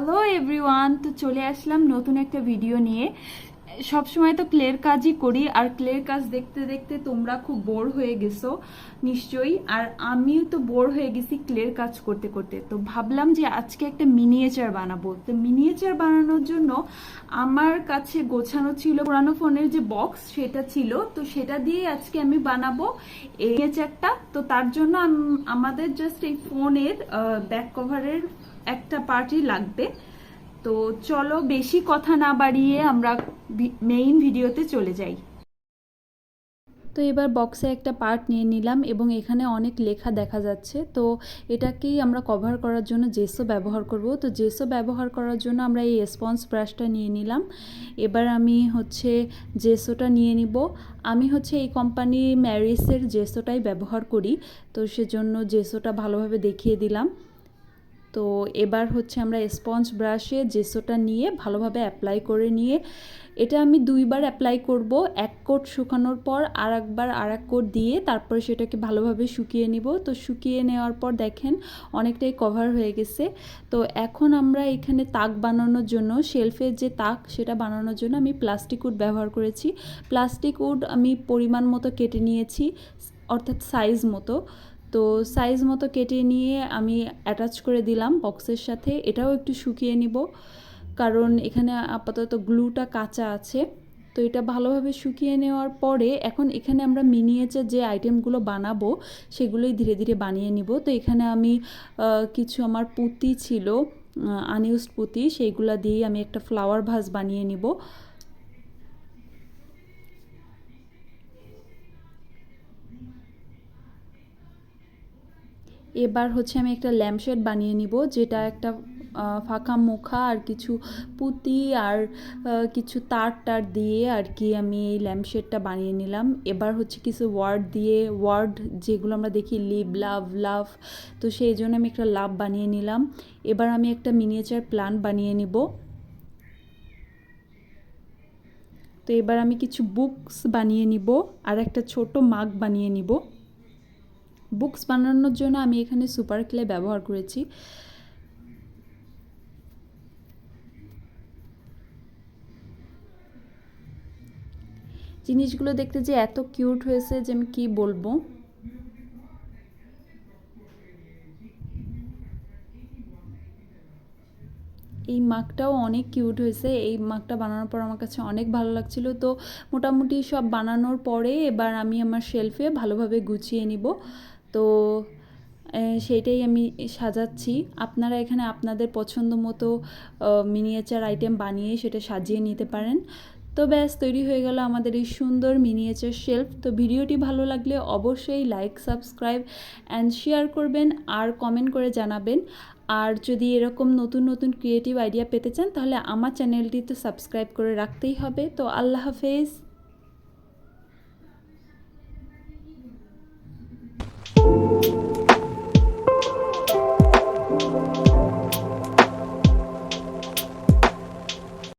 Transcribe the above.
Hello everyone তো চলে আসলাম নতুন একটা ভিডিও নিয়ে। সব সময় তো ক্লের কাজই করি, আর ক্লের কাজ দেখতে দেখতে তোমরা খুব বোর হয়ে গেছো, নিশ্চয়ই। আর আমিও তো বোর হয়ে গেছি ক্লের কাজ করতে করতে। তো ভাবলাম যে আজকে একটা মিনিয়েচার বানাবো। তো মিনিয়েচার বানানোর জন্য আমার কাছে গোছানো ছিল পুরানো ফোনের যে বক্স সেটা ছিল। তো সেটা দিয়ে আজকে আমি বানাবো এই মিনিয়েচারটা তো তার জন্য আমাদের জাস্ট এই ফোনের ব্যাক কভারের একটা পার্টই লাগবে। তো চলো বেশি কথা না বাড়িয়ে আমরা মেইন ভিডিওতে চলে যাই। তো এবার বক্সে একটা পার্ট নিয়ে নিলাম এবং এখানে অনেক লেখা দেখা যাচ্ছে। তো এটাকেই আমরা কভার করার জন্য জেসো ব্যবহার করব। তো জেসো ব্যবহার করার জন্য আমরা এই স্পঞ্জ ব্রাশটা নিয়ে নিলাম। এবার আমি হচ্ছে জেসোটা নিয়ে নিব। আমি হচ্ছে এই কোম্পানি ম্যারিসের জেসোটাই ব্যবহার করি। তো সেজন্য জেসোটা ভালোভাবে দেখিয়ে দিলাম। তো এবার হচ্ছে আমরা স্পঞ্জ ব্রাশে জেসোটা নিয়ে ভালোভাবে অ্যাপ্লাই করে নিয়ে, এটা আমি দুইবার অ্যাপ্লাই করব। এক কোট শুকানোর পর আর একবার আর এক কোট দিয়ে তারপরে সেটাকে ভালোভাবে শুকিয়ে নিব। তো শুকিয়ে নেওয়ার পর দেখেন অনেকটাই কভার হয়ে গেছে। তো এখন আমরা এখানে তাক বানানোর জন্য শেলফের যে তাক সেটা বানানোর জন্য আমি প্লাস্টিক উড ব্যবহার করেছি। প্লাস্টিক উড আমি পরিমাণ মতো কেটে নিয়েছি, অর্থাৎ সাইজ মতো। তো সাইজ মতো কেটে নিয়ে আমি অ্যাটাচ করে দিলাম বক্সের সাথে। এটাও একটু শুকিয়ে নিব, কারণ এখানে আপাতত গ্লুটা কাঁচা আছে। তো এটা ভালোভাবে শুকিয়ে নেওয়ার পরে এখন এখানে আমরা মিনিয়েচার যে আইটেমগুলো বানাবো, সেগুলোই ধীরে ধীরে বানিয়ে নিব। তো এখানে আমি কিছু আমার পুঁতি ছিল আনইউজড পুঁতি, সেইগুলো দিয়েই আমি একটা ফ্লাওয়ার ভাস বানিয়ে নিব। এবার হচ্ছে আমি একটা ল্যাম্পশেড বানিয়ে নিব, যেটা একটা ফাঁকা মুখা আর কিছু পুঁতি আর কিছু তার টার দিয়ে আর কি আমি এই ল্যাম্পশেডটা বানিয়ে নিলাম। এবার হচ্ছে কিছু ওয়ার্ড দিয়ে ওয়ার্ড যেগুলো আমরা দেখি লিভ লাভ লাভ তো সেই জন্য আমি একটা লাভ বানিয়ে নিলাম। এবার আমি একটা মিনিয়েচার প্ল্যান বানিয়ে নিব। তো এবার আমি কিছু বুকস বানিয়ে নিব, আর একটা ছোট মাগ বানিয়ে নিব। বুকস বানানোর জন্য আমি এখানে সুপার ক্লে ব্যবহার করেছি। জিনিসগুলো দেখতে যে এত কিউট হয়েছে যে আমি কি বলব? এই মাগটাও অনেক কিউট হয়েছে। এই মাগটা বানানোর পর আমার কাছে অনেক ভালো লাগছিল। তো মোটামুটি সব বানানোর পরে এবার আমি আমার শেলফে ভালোভাবে গুছিয়ে নিব। তো সেইটাই আমি সাজাচ্ছি। আপনারা এখানে আপনাদের পছন্দ মতো মিনিয়েচার আইটেম বানিয়ে সেটা সাজিয়ে নিতে পারেন। তো ব্যাস, তৈরি হয়ে গেল আমাদের এই সুন্দর মিনিয়েচার শেলফ তো ভিডিওটি ভালো লাগলে অবশ্যই লাইক সাবস্ক্রাইব অ্যান্ড শেয়ার করবেন আর কমেন্ট করে জানাবেন। আর যদি এরকম নতুন নতুন ক্রিয়েটিভ আইডিয়া পেতে চান, তাহলে আমার চ্যানেলটি তো সাবস্ক্রাইব করে রাখতেই হবে। তো আল্লাহ হাফেজ।